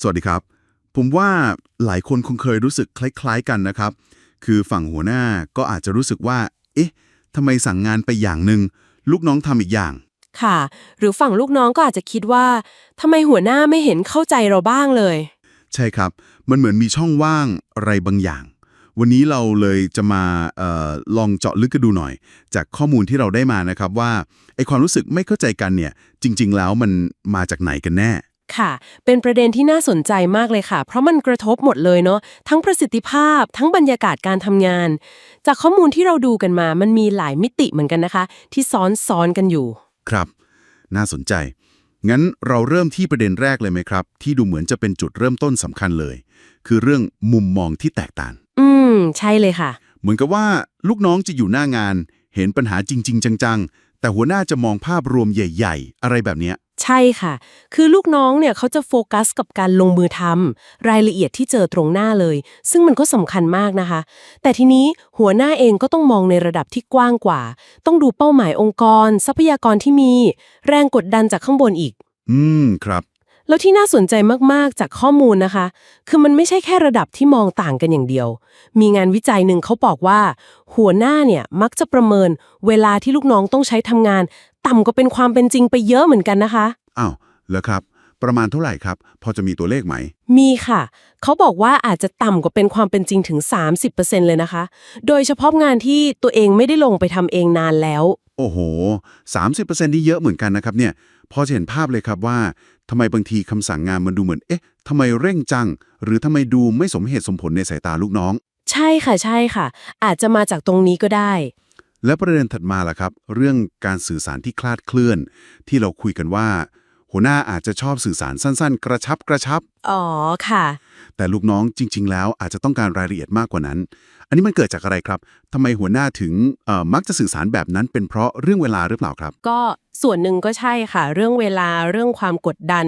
สวัสดีครับ ผมว่าหลายคนคงเคยรู้สึกคล้ายๆกันนะครับ คือฝั่งหัวหน้าก็อาจจะรู้สึกว่า เอ๊ะทำไมสั่งงานไปอย่างหนึ่งลูกน้องทำอีกอย่าง ค่ะ หรือฝั่งลูกน้องก็อาจจะคิดว่าทำไมหัวหน้าไม่เห็นเข้าใจเราบ้างเลย ใช่ครับ มันเหมือนมีช่องว่างอะไรบางอย่าง วันนี้เราเลยจะมาเออลองเจาะลึกกันดูหน่อย จากข้อมูลที่เราได้มานะครับว่าไอความรู้สึกไม่เข้าใจกันเนี่ย จริง ๆ แล้วมันมาจากไหนกันแน่ ค่ะ เป็นประเด็นที่น่าสนใจมากเลยค่ะ เพราะมันกระทบหมดเลยเนาะ ทั้งประสิทธิภาพ ทั้งบรรยากาศการทำงาน จากข้อมูลที่เราดูกันมา มันมีหลายมิติเหมือนกันนะคะ ที่ซ้อนซ้อนกันอยู่ ครับ น่าสนใจ งั้นเราเริ่มที่ประเด็นแรกเลยไหมครับ ที่ดูเหมือนจะเป็นจุดเริ่มต้นสำคัญเลย คือเรื่องมุมมองที่แตกต่าง อืม ใช่เลยค่ะ เหมือนกับว่าลูกน้องจะอยู่หน้างาน เห็นปัญหาจริง ๆ จัง ๆ แต่หัวหน้าจะมองภาพรวมใหญ่ ๆ อะไรแบบเนี้ย ใช่ค่ะ คือลูกน้องเนี่ยเขาจะโฟกัสกับการลงมือทำรายละเอียดที่เจอตรงหน้าเลย ซึ่งมันก็สำคัญมากนะคะ แต่ทีนี้หัวหน้าเองก็ต้องมองในระดับที่กว้างกว่า ต้องดูเป้าหมายองค์กร ทรัพยากรที่มี แรงกดดันจากข้างบนอีก อืมครับ แล้วที่น่าสนใจมากๆจากข้อมูลนะคะ คือมันไม่ใช่แค่ระดับที่มองต่างกันอย่างเดียว มีงานวิจัยหนึ่งเขาบอกว่า หัวหน้าเนี่ยมักจะประเมิน เวลาที่ลูกน้องต้องใช้ทำงาน ต่ำกว่าเป็นความเป็นจริงไปเยอะเหมือนกันนะคะ อ้าวเหรอครับ ประมาณเท่าไหร่ครับ พอจะมีตัวเลขไหม มีค่ะ เขาบอกว่าอาจจะต่ำกว่าเป็นความเป็นจริงถึง 30%เลยนะคะ โดยเฉพาะงานที่ตัวเองไม่ได้ลงไปทำเองนานแล้ว โอ้โห 30%นี่เยอะเหมือนกันนะครับเนี่ย พอจะเห็นภาพเลยครับว่าทำไมบางทีคำสั่งงานมันดูเหมือน เอ๊ะทำไมเร่งจัง หรือทำไมดูไม่สมเหตุสมผลในสายตาลูกน้อง ใช่ค่ะใช่ค่ะ อาจจะมาจากตรงนี้ก็ได้ และประเด็นถัดมาล่ะครับ เรื่องการสื่อสารที่คลาดเคลื่อน ที่เราคุยกันว่า หัวหน้าอาจจะชอบสื่อสารสั้น ๆ กระชับกระชับ อ๋อค่ะ แต่ลูกน้องจริง ๆ แล้วอาจจะต้องการรายละเอียดมากกว่านั้น อันนี้มันเกิดจากอะไรครับทำไมหัวหน้าถึงเอ่อมักจะสื่อสารแบบนั้นเป็นเพราะเรื่องเวลาหรือเปล่าครับ ก็ส่วนหนึ่งก็ใช่ค่ะ เรื่องเวลาเรื่องความกดดัน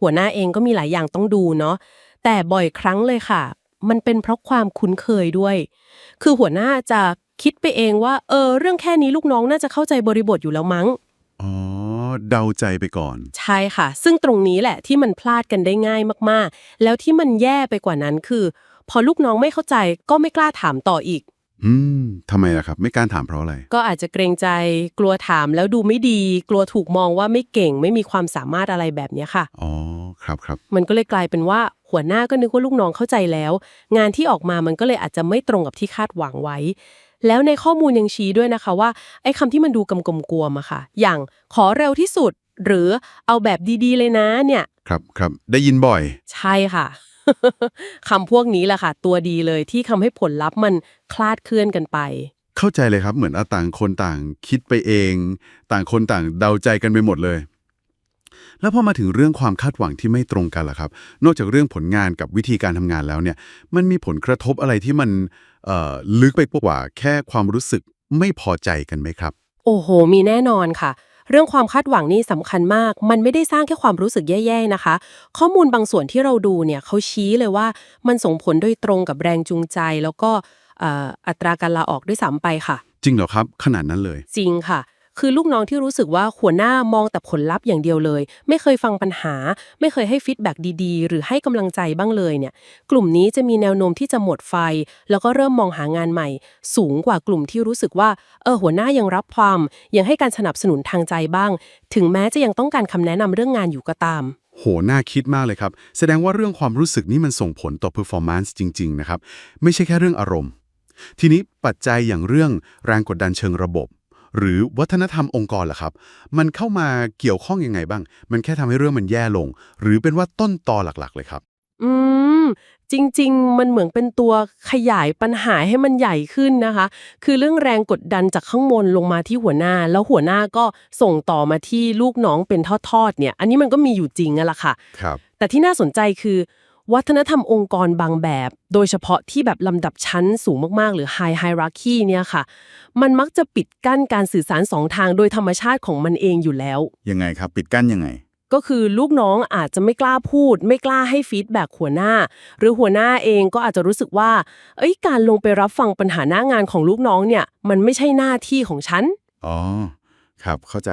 หัวหน้าเองก็มีหลายอย่างต้องดูเนาะแต่บ่อยครั้งเลยค่ะ มันเป็นเพราะความคุ้นเคยด้วย คือหัวหน้าจะ คิดไปเองว่า เออ เรื่องแค่นี้ลูกน้องน่าจะเข้าใจบริบทอยู่แล้วมั้ง อ๋อ เดาใจไปก่อน ใช่ค่ะ ซึ่งตรงนี้แหละที่มันพลาดกันได้ง่ายมากๆ แล้วที่มันแย่ไปกว่านั้นคือ พอลูกน้องไม่เข้าใจก็ไม่กล้าถามต่ออีก อืมทำไมล่ะครับ ไม่กล้ารถามเพราะอะไร ก็อาจจะเกรงใจกลัวถามแล้วดูไม่ดี กลัวถูกมองว่าไม่เก่งไม่มีความสามารถอะไรแบบเนี้ยค่ะ อ๋อ ครับครับ มันก็เลยกลายเป็นว่าหัวหน้าก็นึกว่าลูกน้องเข้าใจแล้ว งานที่ออกมามันก็เลยอาจจะไม่ตรงกับที่คาดหวังไว้ แล้วในข้อมูลยังชี้ด้วยนะคะว่าไอ้คำที่มันดูกำกำกวมอะค่ะ อย่างขอเร็วที่สุด หรือเอาแบบดีๆ เลยนะเนี่ย ครับครับ ได้ยินบ่อย ใช่ค่ะ คำพวกนี้แหละค่ะ ตัวดีเลยที่ทำให้ผลลัพธ์มันคลาดเคลื่อนกันไป เข้าใจเลยครับเหมือนอาต่างคนต่างคิดไปเอง ต่างคนต่างเดาใจกันไปหมดเลย แล้วพอมาถึงเรื่องความคาดหวังที่ไม่ตรงกันล่ะครับ นอกจากเรื่องผลงานกับวิธีการทำงานแล้วเนี่ย มันมีผลกระทบอะไรที่มันเอ่อลึกไปกว่าแค่ความรู้สึกไม่พอใจกันไหมครับ โอ้โห มีแน่นอนค่ะ เรื่องความคาดหวังนี่สำคัญมาก มันไม่ได้สร้างแค่ความรู้สึกแย่ๆนะคะ ข้อมูลบางส่วนที่เราดูเนี่ยเขาชี้เลยว่ามันส่งผลโดยตรงกับแรงจูงใจ แล้วก็เอ่ออัตราการลาออกด้วยซ้ำไปค่ะ จริงเหรอครับ ขนาดนั้นเลย จริงค่ะ คือลูกน้องที่รู้สึกว่าหัวหน้ามองแต่ผลลัพธ์อย่างเดียวเลย ไม่เคยฟังปัญหา ไม่เคยให้ฟีดแบ็กดีๆ หรือให้กำลังใจบ้างเลยเนี่ย กลุ่มนี้จะมีแนวโน้มที่จะหมดไฟ แล้วก็เริ่มมองหางานใหม่ สูงกว่ากลุ่มที่รู้สึกว่าเออหัวหน้ายังรับความ ยังให้การสนับสนุนทางใจบ้าง ถึงแม้จะยังต้องการคำแนะนำเรื่องงานอยู่ก็ตาม โห น่าคิดมากเลยครับ แสดงว่าเรื่องความรู้สึกนี่มันส่งผลต่อ performance จริง ๆ นะครับ ไม่ใช่แค่เรื่องอารมณ์ ทีนี้ปัจจัยอย่างเรื่องแรงกดดันเชิงระบบ หรือวัฒนธรรมองค์กรล่ะครับ มันเข้ามาเกี่ยวข้องยังไงบ้าง มันแค่ทำให้เรื่องมันแย่ลง หรือเป็นว่าต้นตอหลักๆ เลยครับ อืมจริง ๆ มันเหมือนเป็นตัวขยายปัญหาให้มันใหญ่ขึ้นนะคะ คือเรื่องแรงกดดันจากข้างบนลงมาที่หัวหน้า แล้วหัวหน้าก็ส่งต่อมาที่ลูกน้องเป็นทอดๆเนี่ย อันนี้มันก็มีอยู่จริงอะล่ะค่ะ ครับ แต่ที่น่าสนใจคือ วัฒนธรรมองค์กรบางแบบ โดยเฉพาะที่แบบลำดับชั้นสูงมาก ๆ หรือ high hierarchy เนี่ยค่ะ มันมักจะปิดกั้นการสื่อสารสองทางโดยธรรมชาติของมันเองอยู่แล้ว ยังไงครับ ปิดกั้นยังไง ก็คือลูกน้องอาจจะไม่กล้าพูด ไม่กล้าให้ฟีดแบ็กหัวหน้า หรือหัวหน้าเองก็อาจจะรู้สึกว่า เอ้ยการลงไปรับฟังปัญหาหน้างานของลูกน้องเนี่ย มันไม่ใช่หน้าที่ของฉันอ๋อครับเข้าใจ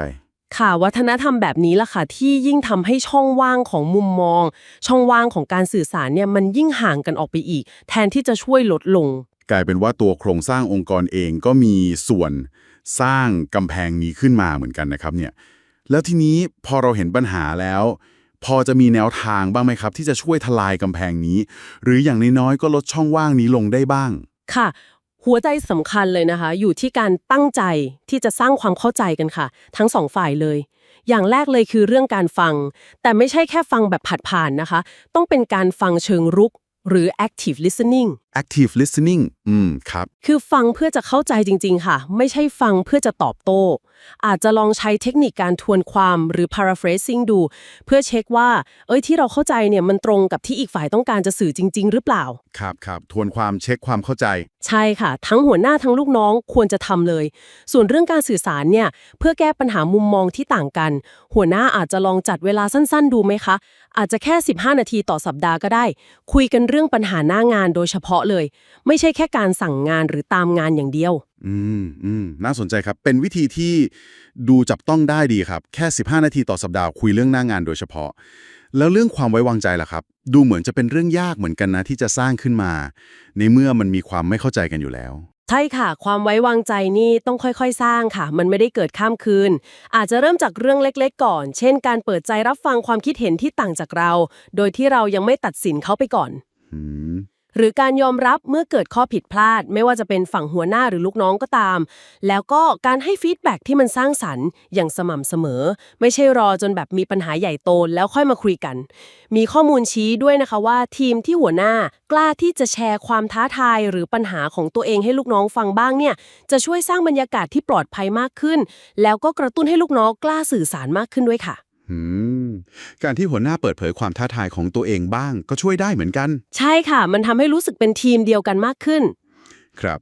ค่ะ วัฒนธรรมแบบนี้ล่ะค่ะ ที่ยิ่งทำให้ช่องว่างของมุมมอง ช่องว่างของการสื่อสารเนี่ยมันยิ่งห่างกันออกไปอีก แทนที่จะช่วยลดลง กลายเป็นว่าตัวโครงสร้างองค์กรเองก็มีส่วนสร้างกำแพงนี้ขึ้นมาเหมือนกันนะครับเนี่ยแล้วทีนี้พอเราเห็นปัญหาแล้ว พอจะมีแนวทางบ้างไหมครับ ที่จะช่วยทลายกำแพงนี้ หรืออย่างน้อยๆก็ลดช่องว่างนี้ลงได้บ้าง ค่ะ หัวใจสำคัญเลยนะคะ อยู่ที่การตั้งใจที่จะสร้างความเข้าใจกันค่ะ ทั้งสองฝ่ายเลย อย่างแรกเลยคือเรื่องการฟัง แต่ไม่ใช่แค่ฟังแบบผัดผ่านนะคะ ต้องเป็นการฟังเชิงรุกหรือ active listening active listening อืมครับ คือฟังเพื่อจะเข้าใจจริง ๆ ค่ะ ไม่ใช่ฟังเพื่อจะตอบโต้ อาจจะลองใช้เทคนิคการทวนความหรือ paraphrasing ดู เพื่อเช็คว่า เอ้ยที่เราเข้าใจเนี่ยมันตรงกับที่อีกฝ่ายต้องการจะสื่อจริง ๆ หรือเปล่า ครับครับทวนความเช็คความเข้าใจ ใช่ค่ะ ทั้งหัวหน้าทั้งลูกน้องควรจะทำเลย ส่วนเรื่องการสื่อสารเนี่ยเพื่อแก้ปัญหามุมมองที่ต่างกัน หัวหน้าอาจจะลองจัดเวลาสั้น ๆ ดูไหมคะ อาจจะแค่ 15 นาทีต่อสัปดาห์ก็ได้ คุยกันเรื่องปัญหาหน้างานโดยเฉพาะเลย ไม่ใช่แค่การสั่งงานหรือตามงานอย่างเดียว อืมอืมน่าสนใจครับ เป็นวิธีที่ดูจับต้องได้ดีครับ แค่ 15 นาทีต่อสัปดาห์คุยเรื่องหน้างานโดยเฉพาะ แล้วเรื่องความไว้วางใจล่ะครับ ดูเหมือนจะเป็นเรื่องยากเหมือนกันนะที่จะสร้างขึ้นมา ในเมื่อมันมีความไม่เข้าใจกันอยู่แล้วใช่ค่ะ ความไว้วางใจนี่ต้องค่อยๆ สร้างค่ะ มันไม่ได้เกิดข้ามคืน อาจจะเริ่มจากเรื่องเล็กๆ ก่อน เช่น การเปิดใจรับฟังความคิดเห็นที่ต่างจากเรา โดยที่เรายังไม่ตัดสินเขาไปก่อนอืม หรือการยอมรับเมื่อเกิดข้อผิดพลาด ไม่ว่าจะเป็นฝั่งหัวหน้าหรือลูกน้องก็ตาม แล้วก็การให้ฟีดแบ็กที่มันสร้างสรรค์อย่างสม่ำเสมอ ไม่ใช่รอจนแบบมีปัญหาใหญ่โตแล้วค่อยมาคุยกัน มีข้อมูลชี้ด้วยนะคะว่าทีมที่หัวหน้ากล้าที่จะแชร์ความท้าทายหรือปัญหาของตัวเองให้ลูกน้องฟังบ้างเนี่ยจะช่วยสร้างบรรยากาศที่ปลอดภัยมากขึ้น แล้วก็กระตุ้นให้ลูกน้องกล้าสื่อสารมากขึ้นด้วยค่ะ การที่หัวหน้าเปิดเผยความท้าทายของตัวเองบ้าง ก็ช่วยได้เหมือนกัน ใช่ค่ะ มันทำให้รู้สึกเป็นทีมเดียวกันมากขึ้น ครับ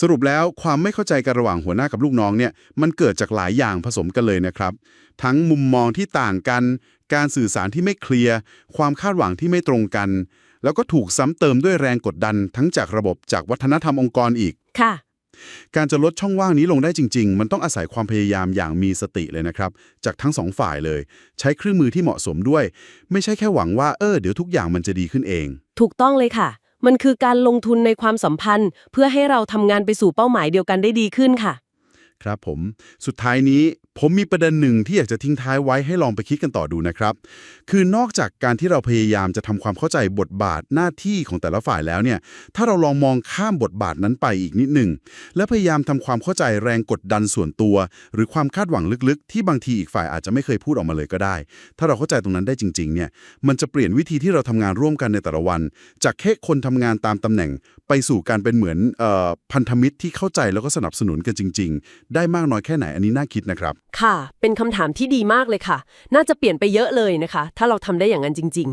สรุปแล้วความไม่เข้าใจกันระหว่างหัวหน้ากับลูกน้องเนี่ยมันเกิดจากหลายอย่างผสมกันเลยนะครับ ทั้งมุมมองที่ต่างกัน การสื่อสารที่ไม่เคลียร์ความคาดหวังที่ไม่ตรงกัน แล้วก็ถูกซ้ำเติมด้วยแรงกดดันทั้งจากระบบจากวัฒนธรรมองค์กรอีกค่ะ การจะลดช่องว่างนี้ลงได้จริง ๆ มันต้องอาศัยความพยายามอย่างมีสติเลยนะครับ จากทั้งสองฝ่ายเลย ใช้เครื่องมือที่เหมาะสมด้วย ไม่ใช่แค่หวังว่าเออเดี๋ยวทุกอย่างมันจะดีขึ้นเอง ถูกต้องเลยค่ะ มันคือการลงทุนในความสัมพันธ์ เพื่อให้เราทำงานไปสู่เป้าหมายเดียวกันได้ดีขึ้นค่ะ ครับผม สุดท้ายนี้ ผมมีประเด็นหนึ่งที่อยากจะทิ้งท้ายไว้ให้ลองไปคิดกันต่อดูนะครับ คือนอกจากการที่เราพยายามจะทำความเข้าใจบทบาทหน้าที่ของแต่ละฝ่ายแล้วเนี่ย ถ้าเราลองมองข้ามบทบาทนั้นไปอีกนิดหนึ่ง และพยายามทำความเข้าใจแรงกดดันส่วนตัว หรือความคาดหวังลึกๆ ที่บางทีอีกฝ่ายอาจจะไม่เคยพูดออกมาเลยก็ได้ ถ้าเราเข้าใจตรงนั้นได้จริงๆเนี่ย มันจะเปลี่ยนวิธีที่เราทำงานร่วมกันในแต่ละวัน จากแค่คนทำงานตามตำแหน่ง ไปสู่การเป็นเหมือนออพันธมิตรที่เข้าใจแล้วก็สนับสนุนกันจริง ๆ ได้มากน้อยแค่ไหนอันนี้น่าคิดนะครับ ค่ะ เป็นคำถามที่ดีมากเลยค่ะ น่าจะเปลี่ยนไปเยอะเลยนะคะ ถ้าเราทำได้อย่างนั้นจริงๆ